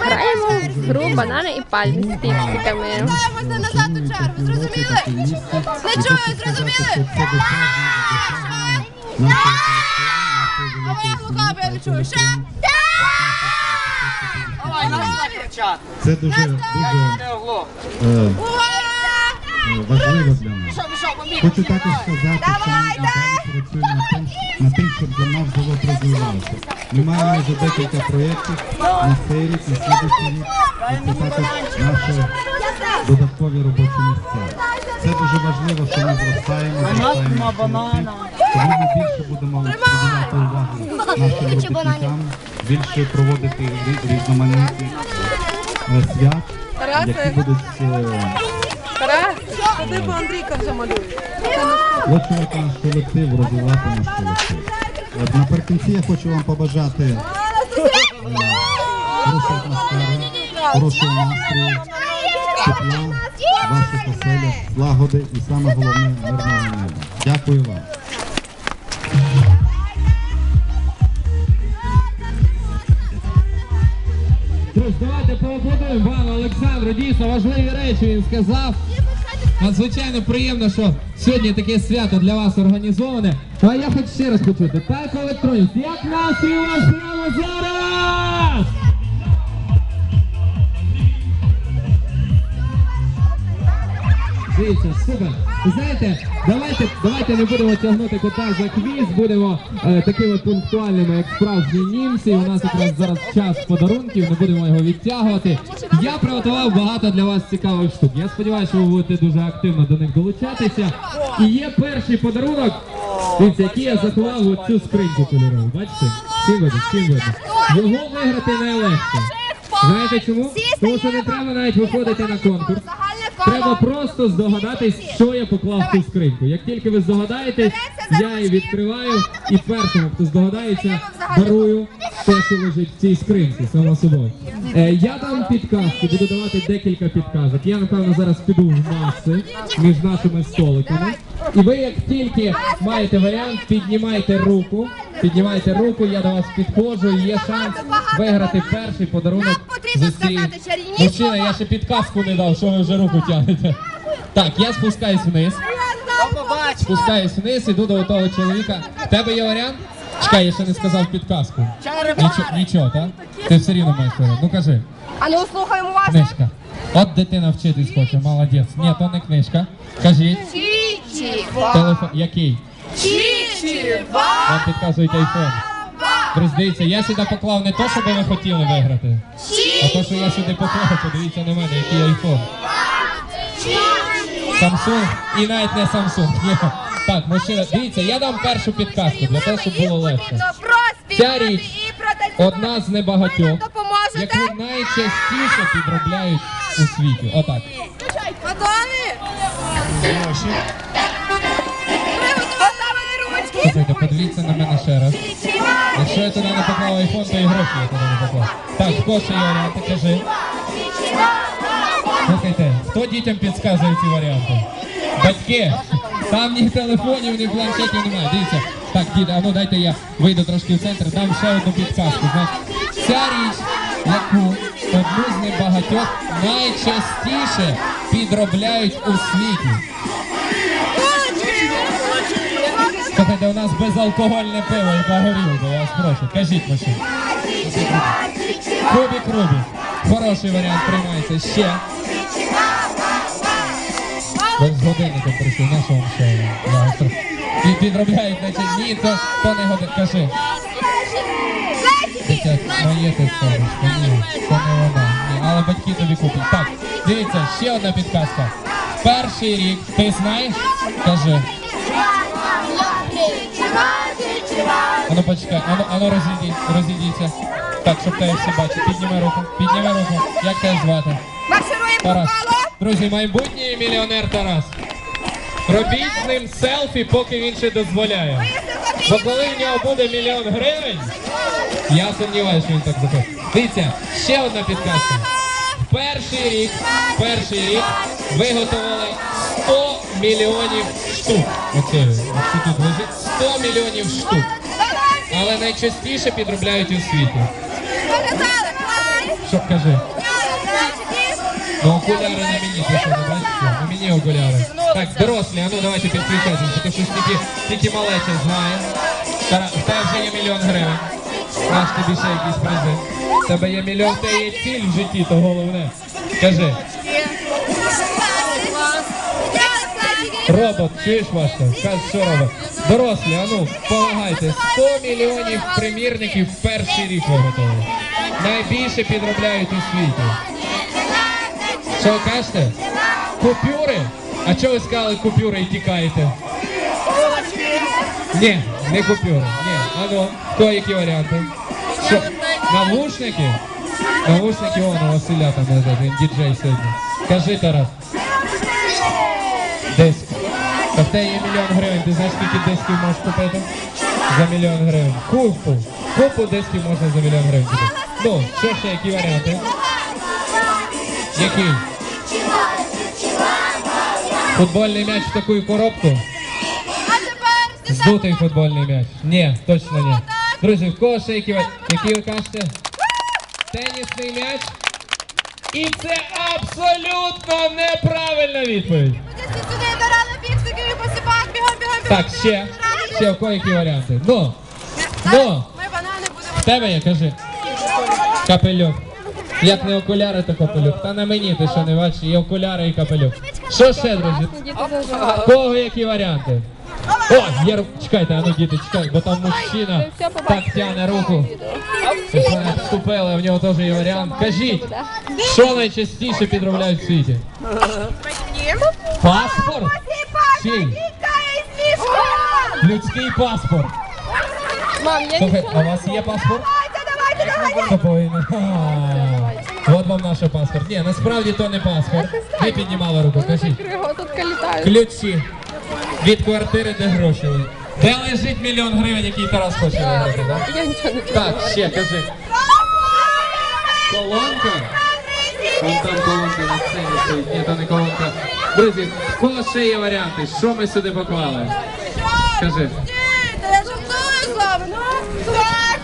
Граємо гру банани і пальми з. Ставимося назад у чергу, зрозуміли? Не чую, зрозуміли? Я не чую. Ще? Це дуже, дуже Не оглох. е, Ура! е, важливо для нас. Хочу також сказати, що ми далі працюємо над тим, щоб для нас завод розвивався. Ми маємо вже декілька проєктів на цей рік, на слідуючий рік. Це також наші додаткові робочі місця. Це дуже важливо, що ми зростаємо, зростаємо. банана. Тому ми більше будемо приділяти увагу нашим робітникам, більше проводити різноманітні е, свят, які будуть е, ходи, бо Андрійка вже малює. Оцінювати наш колектив, розвивати наш колектив. От наприкінці я хочу вам побажати е, хорошої хорошого настрою, тепла ваших оселях, злагоди і саме головне мирного неба. Дякую вам. Друзі, давайте поаплодуємо пану Олександру. Дійсно важливі речі він сказав. Надзвичайно приємно, що сьогодні таке свято для вас організоване. Ну, А я хоч ще раз почути. Так, електроніст, як настрій у вас прямо зараз? Дивіться, супер. Ви знаєте, давайте, давайте не будемо тягнути кота за хвіст, будемо е, такими пунктуальними, як справжні німці. У нас якраз зараз час подарунків, не будемо його відтягувати. Я приготував багато для вас цікавих штук. Я сподіваюся, що ви будете дуже активно до них долучатися. І є перший подарунок, який я заховав у цю скриньку кольорову. Бачите? Всім видно, всім видно. Його виграти найлегше. Знаєте чому? Тому що не треба навіть виходити на конкурс. Треба просто здогадатись, що я поклав в ту скриньку. Як тільки ви здогадаєтесь, я її відкриваю і першому, хто здогадається, дарую те, що лежить в цій скринці, само собою. Е, я дам підказки, буду давати декілька підказок. Я напевно зараз піду в маси між нашими столиками. І ви, як тільки маєте варіант, піднімайте руку. Піднімайте руку, я до вас підходжу, і є шанс виграти перший подарунок. Нам потрібно з сказати чарівні Мужчина, я ще підказку не дав, що ви вже руку тягнете. Так, я спускаюсь вниз. Спускаюсь вниз, іду до того чоловіка. В тебе є варіант? Чекай, я ще не сказав підказку. Нічого, нічого, так? Ти все рівно маєш варіант. Ну кажи, А ну слухаємо вас. книжка. От дитина вчитись хоче, молодець. Ні, то не книжка. Кажіть, телефон. Який? Вам підказують айфон. Друзі, дивіться, я сюди поклав не то, що би ви хотіли виграти, а то, що я сюди поклав, подивіться на мене, який айфон. Samsung і навіть не Samsung. Ні. Так, мужчина, дивіться, я дам першу підказку для того, щоб було легше. Ця річ одна з небагатьох, яку найчастіше підробляють у світі. Отак. Готові? Слухайте, подивіться на мене ще раз. Якщо я туди не поклав айфон, то і гроші я туди не поклав. Так, в ще є варіанти, кажи. Слухайте, хто дітям підказує ці варіанти? Батьки. Там ні телефонів, ні планшетів немає. Дивіться. Так, діти, а ну дайте я вийду трошки в центр, дам ще одну підказку. Значить, ця річ, яку одну з небагатьох найчастіше підробляють у світі. Слухайте, у нас безалкогольне пиво, яка горілка, я вас прошу. Кажіть, прошу. Кубік Рубік. Хороший варіант приймається. Ще. Ви з годинником прийшли, на що вам ще? І підробляють, значить, ні, то, то не годин. Кажи. Дитя, але батьки тобі куплять. Так, дивіться, ще одна підказка. Перший рік, ти знаєш? Кажи. Ану почекай, ану, ану розійдіть, розійдіться. Так, щоб тебе всі бачили. Підніми руку, підніми руку. Як тебе звати? Маршируємо Тарас. Друзі, майбутній мільйонер Тарас. Робіть з ним селфі, поки він ще дозволяє. Бо коли в нього буде мільйон гривень, я сумніваюся, що він так захоче. Дивіться, ще одна підказка. Перший рік, перший рік виготовили 100 мільйонів штук. Оце, якщо тут лежить 100 мільйонів штук. Але найчастіше підробляють у світі. Що кажи? Ну, окуляри на мені, ти що, не бачиш? що? На мені окуляри. Так, дорослі, а ну давайте підключайтесь, тому що ж тільки, тільки малеча знає. Тара, в вже є мільйон гривень. Наш тобі ще якісь призи. Тебе є мільйон, в є ціль в житті, то головне. Кажи, робот, чуєш Машка? Скажи, що робот? Дорослі, а ну, помагайте. 100 мільйонів примірників перший рік виготовили. Найбільше підробляють у світі. Що кажете? Купюри? А чого ви сказали купюри і тікаєте? Ні, не купюри. Ні. А ну, хто які варіанти? Що? Навушники? Навушники вон у Василя там він діджей сьогодні. Кажи, Тарас. Диск. Та в тебе є мільйон гривень, ти знаєш, скільки дисків можеш купити? За мільйон гривень. Купу. Купу дисків можна за мільйон гривень купити. Ну, що ще, які варіанти? Який? Футбольний м'яч в таку коробку? А Здутий футбольний м'яч. Ні, точно ні. Друзі, в кого ще які, які ви кажете? Тенісний м'яч. І це абсолютно неправильна відповідь. Так, ще. Ще в кого які варіанти? Ну, ну, Ми банани будемо. в тебе є, кажи. Капелюх. Як не окуляри, то капелюх. Та на мені ти що не бачиш, і окуляри, і капелюх. Що ще, друзі? Кого які варіанти? О, є ру- чекайте, а ну діти, чекайте, бо там мужчина так тягне руку. Вступили, в нього теж є варіант. Кажіть, що найчастіше підробляють в світі? Паспорт? Чий? Людський паспорт. Мам, я Слухай, а у вас є паспорт? Давайте, давайте, давайте. Тобою. От вам наш паспорт. Ні, насправді то не паспорт. Ви піднімали руку, кажіть. тут літають. Ключі від квартири, де гроші. Де лежить мільйон гривень, який Тарас хоче виграти, так? Я нічого не Так, ще кажи. Колонка? Вон там на сцені стоїть. Ні, то не колонка. Друзі, в кого ще є варіанти? Що ми сюди поклали? Кажи. Ні, та я жартую з вами. Ну, так.